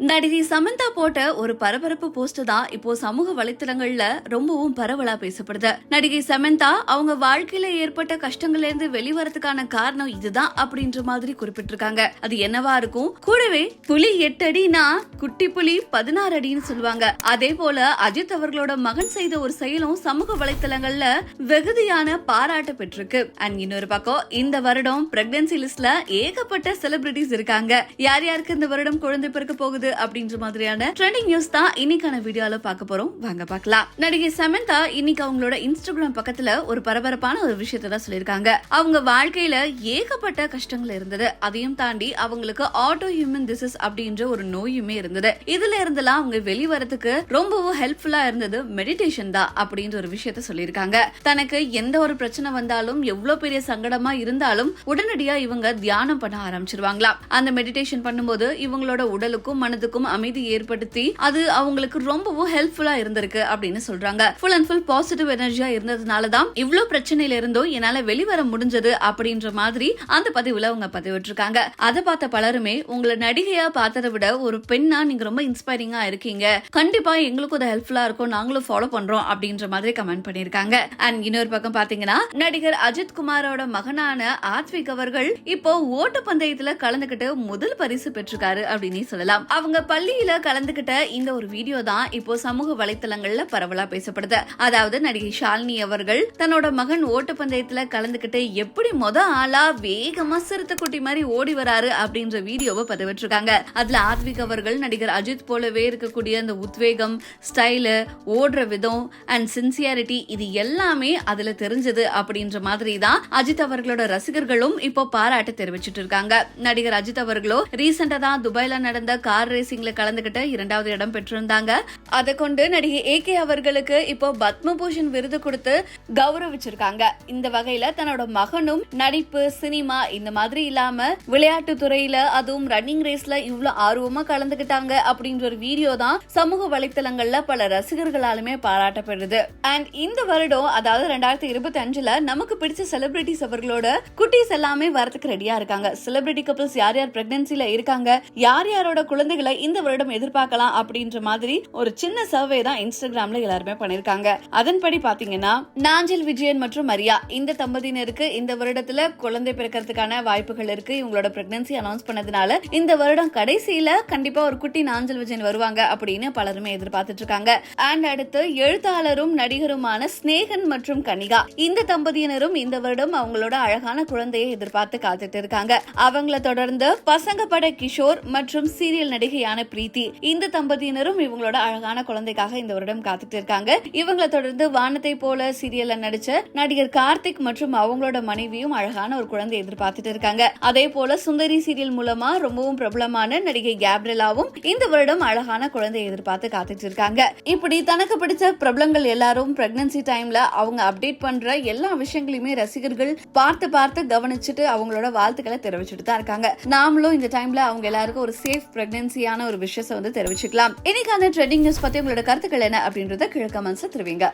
நடிகை சமந்தா போட்ட ஒரு பரபரப்பு போஸ்ட் தான் இப்போ சமூக வலைத்தளங்கள்ல ரொம்பவும் பரவலா பேசப்படுது. நடிகை சமந்தா அவங்க வாழ்க்கையில ஏற்பட்ட கஷ்டங்கள்ல இருந்து வெளிவரதுக்கான காரணம் இதுதான் அப்படின்ற மாதிரி குறிப்பிட்டிருக்காங்க. அது என்னவா இருக்கும்? கூடவே புலி எட்டு அடினா குட்டி புலி பதினாறு அடின்னு சொல்லுவாங்க. அதே போல அஜித் அவர்களோட மகன் செய்த ஒரு செயலும் சமூக வலைத்தளங்கள்ல வெகுதியான பாராட்டு பெற்றிருக்கு. அண்ட் இன்னொரு பக்கம் இந்த வருடம் பிரெக்னன்சி லிஸ்ட்ல ஏகப்பட்ட செலிபிரிட்டிஸ் இருக்காங்க. யார் யாருக்கு இந்த வருடம் குழந்தை பிறக்க போகுது? அப்படின்ற மாதிரியான ட்ரெண்டிங் நியூஸ் தான் இன்னைக்கான வீடியோல பார்க்க போறோம். வாங்க பார்க்கலாம். நடிகை சமந்தா இன்னைக்கு அவங்களோட இன்ஸ்டாகிராம் பக்கத்துல ஒரு பரபரப்பான ஒரு விஷயத்த தான் சொல்லியிருக்காங்க. அவங்க வாழ்க்கையில ஏகப்பட்ட கஷ்டங்கள் இருந்தது. அதையும் தாண்டி அவங்களுக்கு ஆட்டோ ஹியூமன் டிசீஸ் அப்படின்ற ஒரு நோயுமே இருந்தது. இதுல இருந்தெல்லாம் அவங்க வெளிவரத்துக்கு ரொம்பவும் ஹெல்ப்ஃபுல்லா இருந்தது மெடிடேஷன் தான் அப்படின்ற ஒரு விஷயத்த சொல்லியிருக்காங்க. தனக்கு எந்த ஒரு பிரச்சனை வந்தாலும் எவ்வளவு பெரிய சங்கடமா இருந்தாலும் உடனடியா இவங்க தியானம் பண்ண ஆரம்பிச்சிருவாங்களாம். அந்த மெடிடேஷன் பண்ணும்போது இவங்களோட உடலுக்கும் மனதுக்கும் அமைதி ஏற்படுத்தி அது அவங்களுக்கு ரொம்பவும் ஹெல்ப்ஃபுல்லா இருந்திருக்கு அப்படின்னு சொல்றாங்க. ஃபுல் அண்ட் ஃபுல் பாசிட்டிவ் எனர்ஜியா இருந்ததுனால தான் பிரச்சனையில இருந்தும் என்னால வெளிவர முடிஞ்சது அப்படின்ற மாதிரி அந்த பதிவுல அவங்க பதிவிட்டிருக்காங்க. அதை பார்த்த பலருமே உங்களை நடிகையா பார்த்ததை விட ஒரு பெண்ணா நீங்க ரொம்ப இன்ஸ்பைரிங்கா இருக்கீங்க. கண்டிப்பா எங்களுக்கும் அது ஹெல்ப்ஃபுல்லா இருக்கும். நாங்களும் ஃபாலோ பண்றோம். அப்படின்ற மாதிரி கமெண்ட் பண்ணிருக்காங்க அண்ட் இன்னொரு பக்கம் பாத்தீங்கன்னா நடிகர் அஜித் குமாரோட மகனான ஆத்விக் அவர்கள் இப்போ ஓட்ட பந்தயத்துல கலந்துகிட்டு முதல் பரிசு பெற்றிருக்காரு அப்படின்னு சொல்லலாம். அவங்க பள்ளியில கலந்துகிட்ட இந்த ஒரு வீடியோ தான் இப்போ சமூக வலைத்தளங்கள்ல பரவலா பேசப்படுது. அதாவது நடிகை ஷாலினி அவர்கள் தன்னோட மகன் ஓட்டப்பந்தயத்துல கலந்துகிட்டு எப்படி மொத ஆளா வேகமா சிறுத்தை குட்டி மாதிரி ஓடி வராரு அப்படின்ற வீடியோவை பதிவிட்டிருக்காங்க. அதுல ஆத்விக் அவர்கள் நடிகர் அஜித் போலவே இருக்கக்கூடிய அந்த உத்வேகம் ஸ்டைலு ஓடுற விதம் அண்ட் சின்சியாரிட்டி இது எல்லாமே அதுல தெரிஞ்சது அப்படின்ற மாதிரி தான் அஜித் அவர்களோட ரசிகர்களும் இப்போ பாராட்டு தெரிவிச்சிட்டு இருக்காங்க. நடிகர் அஜித் அவர்களோ ரீசெண்டா தான் துபாயில நடந்த கார் ரேசிங்ல கலந்துகிட்டு இரண்டாவது இடம் பெற்றிருந்தாங்க. அதை கொண்டு நடிகை ஏ கே அவர்களுக்கு இப்போ பத்மபூஷன் விருது கொடுத்து கௌரவிச்சிருக்காங்க. இந்த வகையில தன்னோட மகனும் நடிப்பு சினிமா இந்த மாதிரி இல்லாம விளையாட்டு துறையில அதுவும் ரன்னிங் ரேஸ்ல இவ்வளவு ஆர்வமா கலந்துகிட்டாங்க அப்படின்ற ஒரு வீடியோ தான் சமூக வலைத்தளங்கள்ல பல ரசிகர்களாலுமே பாராட்டப்படுது. அண்ட் இந்த வருடம் அதாவது ரெண்டாயிரத்தி இருபத்தி அஞ்சுல நமக்கு பிடிச்ச செலிபிரிட்டிஸ் அவர்களோட குட்டீஸ் எல்லாமே வரதுக்கு ரெடியா இருக்காங்க. செலிபிரிட்டி கப்பிள்ஸ் யார் யார் பிரெக்னன்சில இருக்காங்க? யார் யாரோட குழந்தைகளை இந்த வருடம் எதிர்பார்க்கலாம் அப்படின்ற மாதிரி ஒரு சின்ன சர்வே தான் இன்ஸ்டாகிராம்ல எல்லாருமே பண்ணிருக்காங்க அதன்படி பாத்தீங்கன்னா நாஞ்சில் விஜயன் மற்றும் மரியா இந்த தம்பதியினருக்கு இந்த வருடத்துல குழந்தை பிறக்கிறதுக்கான வாய்ப்புகள் இருக்கு. இவங்களோட பிரெக்னன்சி அனௌன்ஸ் பண்ணதுனால இந்த வருடம் கடைசியில கண்டிப்பா ஒரு குட்டி நாஞ்சல் விஜயன் வருவாங்க அப்படின்னு பலருமே எதிர்பார்த்துட்டு இருக்காங்க. அண்ட் அடுத்து எழுத்தாளரும் நடிகருமான ஸ்னேகன் மற்றும் கனிகா இந்த தம்பதியினரும் இந்த வருடம் அவங்களோட அழகான குழந்தையை எதிர்பார்த்து காத்துட்டு இருக்காங்க. அவங்கள தொடர்ந்து பசங்க பட கிஷோர் மற்றும் சீரியல் நடிகையான பிரீத்தி இந்த தம்பதியினரும் இவங்களோட அழகான குழந்தைக்காக இந்த வருடம் காத்துட்டு இருக்காங்க. இவங்களை தொடர்ந்து வானத்தை போல சீரியல்ல நடிச்ச நடிகர் கார்த்திக் மற்றும் அவங்களோட மனைவியும் அழகான ஒரு குழந்தை எதிர்பார்த்துட்டு இருக்காங்க. அதே போல சுந்தரி சீரியல் மூலமா ரொம்பவும் பிரபலமான நடிகை கேப்ரலாவும் இந்த வருடம் அழகான குழந்தை எதிர்பார்த்து காத்துட்டு இருக்காங்க. இப்படி தனக்கு பிடிச்ச பிரபலங்கள் எல்லாரும் பிரெக்னன்சி டைம்ல அவங்க அப்டேட் பண்ற எல்லா விஷயங்களையுமே ரசிகர்கள் பார்த்து பார்த்து கவனிச்சுட்டு அவங்களோட வாழ்த்துக்களை தெரிவிச்சுட்டு தான் இருக்காங்க. நாமளும் இந்த டைம்ல அவங்க எல்லாருக்கும் ஒரு சேஃப் பிரெக்னன்சி ஈஸியான ஒரு விஷயத்தை வந்து தெரிவிச்சுக்கலாம். இன்னைக்கான ட்ரெண்டிங் நியூஸ் பத்தி உங்களோட கருத்துக்கள் என்ன அப்படின்றத கீழே கமெண்ட்ஸ் தெரிவிங்க.